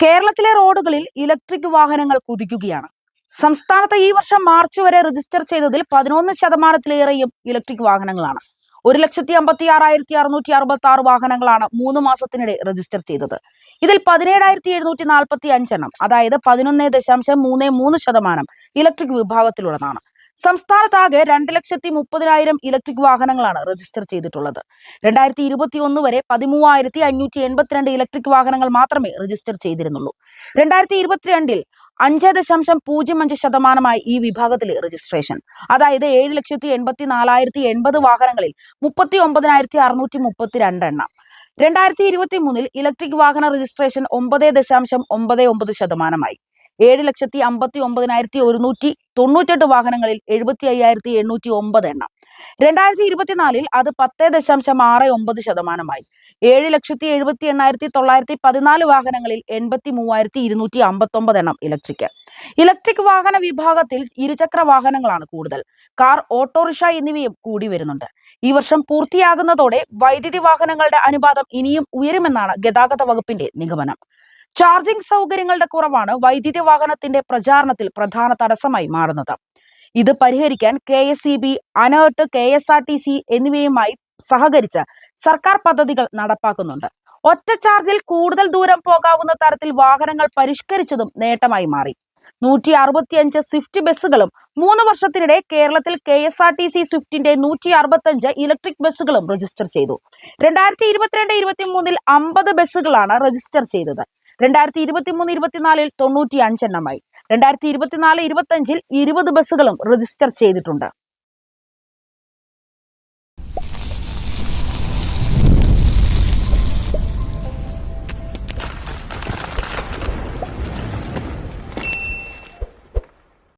കേരളത്തിലെ റോഡുകളിൽ ഇലക്ട്രിക് വാഹനങ്ങൾ കുതിക്കുകയാണ്. സംസ്ഥാനത്ത് ഈ വർഷം മാർച്ച് വരെ രജിസ്റ്റർ ചെയ്തതിൽ പതിനൊന്ന് ശതമാനത്തിലേറെയും ഇലക്ട്രിക് വാഹനങ്ങളാണ്. ഒരു ലക്ഷത്തി അമ്പത്തി ആറായിരത്തി അറുന്നൂറ്റി അറുപത്തി ആറ് വാഹനങ്ങളാണ് മൂന്ന് മാസത്തിനിടെ രജിസ്റ്റർ ചെയ്തത്. ഇതിൽ പതിനേഴായിരത്തി എഴുന്നൂറ്റി നാൽപ്പത്തി അഞ്ചെണ്ണം അതായത് പതിനൊന്ന് ദശാംശം മൂന്ന് മൂന്ന് ശതമാനം ഇലക്ട്രിക് വിഭാഗത്തിലുള്ളതാണ്. സംസ്ഥാനത്താകെ രണ്ട് ലക്ഷത്തി മുപ്പതിനായിരം ഇലക്ട്രിക് വാഹനങ്ങളാണ് രജിസ്റ്റർ ചെയ്തിട്ടുള്ളത്. രണ്ടായിരത്തി ഇരുപത്തി ഒന്ന് വരെ പതിമൂവായിരത്തി അഞ്ഞൂറ്റി എൺപത്തിരണ്ട് ഇലക്ട്രിക് വാഹനങ്ങൾ മാത്രമേ രജിസ്റ്റർ ചെയ്തിരുന്നുള്ളൂ. രണ്ടായിരത്തി ഇരുപത്തിരണ്ടിൽ അഞ്ച് ദശാംശം പൂജ്യം അഞ്ച് ശതമാനമായി ഈ വിഭാഗത്തിലെ രജിസ്ട്രേഷൻ അതായത് ഏഴ് ലക്ഷത്തി എൺപത്തി നാലായിരത്തി എൺപത് വാഹനങ്ങളിൽ മുപ്പത്തി ഒമ്പതിനായിരത്തി അറുന്നൂറ്റി മുപ്പത്തി രണ്ട് എണ്ണം രണ്ടായിരത്തി ഇരുപത്തി മൂന്നിൽ ഇലക്ട്രിക് വാഹന രജിസ്ട്രേഷൻ ഒമ്പത് ദശാംശം ഒമ്പത് ഒമ്പത് ശതമാനമായി. ഏഴ് ലക്ഷത്തി അമ്പത്തി ഒമ്പതിനായിരത്തി ഒരുന്നൂറ്റി തൊണ്ണൂറ്റെട്ട് വാഹനങ്ങളിൽ എഴുപത്തി അയ്യായിരത്തി എണ്ണൂറ്റി ഒമ്പത് എണ്ണം. രണ്ടായിരത്തി ഇരുപത്തിനാലിൽ അത് പത്ത് ദശാംശം ആറ് ഒമ്പത് ശതമാനമായി. ഏഴ് ലക്ഷത്തി എഴുപത്തി എണ്ണായിരത്തി തൊള്ളായിരത്തി പതിനാല് വാഹനങ്ങളിൽ എൺപത്തി മൂവായിരത്തി ഇരുന്നൂറ്റി അമ്പത്തി ഒമ്പത് എണ്ണം ഇലക്ട്രിക്. ഇലക്ട്രിക് വാഹന വിഭാഗത്തിൽ ഇരുചക്ര വാഹനങ്ങളാണ് കൂടുതൽ. കാർ ഓട്ടോറിക്ഷ എന്നിവയും കൂടി വരുന്നുണ്ട്. ഈ വർഷം പൂർത്തിയാകുന്നതോടെ വൈദ്യുതി വാഹനങ്ങളുടെ അനുപാതം ഇനിയും ഉയരുമെന്നാണ് ഗതാഗത വകുപ്പിന്റെ നിഗമനം. ചാർജിംഗ് സൗകര്യങ്ങളുടെ കുറവാണ്. വൈദ്യുതി വാഹനത്തിന്റെ പ്രചാരണത്തിൽ പ്രധാന തടസ്സമായി മാറുന്നത്. ഇത് പരിഹരിക്കാൻ K S E B ANERT K S R T C എന്നിവയുമായി സഹകരിച്ച് സർക്കാർ പദ്ധതികൾ നടപ്പാക്കുന്നുണ്ട്. ഒറ്റ ചാർജിൽ കൂടുതൽ ദൂരം പോകാവുന്ന തരത്തിൽ വാഹനങ്ങൾ പരിഷ്കരിച്ചതും നേട്ടമായി മാറി. നൂറ്റി അറുപത്തിയഞ്ച് സ്വിഫ്റ്റ് ബസ്സുകളും മൂന്ന് വർഷത്തിനിടെ കേരളത്തിൽ K S R T C സ്വിഫ്റ്റിന്റെ നൂറ്റി അറുപത്തഞ്ച് ഇലക്ട്രിക് ബസ്സുകളും രജിസ്റ്റർ ചെയ്തു. രണ്ടായിരത്തി ഇരുപത്തിരണ്ട് ഇരുപത്തി മൂന്നിൽ അമ്പത് ബസ്സുകളാണ് രജിസ്റ്റർ ചെയ്തത്. രണ്ടായിരത്തി ഇരുപത്തി മൂന്ന് ഇരുപത്തിനാലിൽ തൊണ്ണൂറ്റി അഞ്ചെണ്ണമായി രണ്ടായിരത്തി ഇരുപത്തിനാല് ഇരുപത്തഞ്ചിൽ ഇരുപത് ബസ്സുകളും രജിസ്റ്റർ ചെയ്തിട്ടുണ്ട്.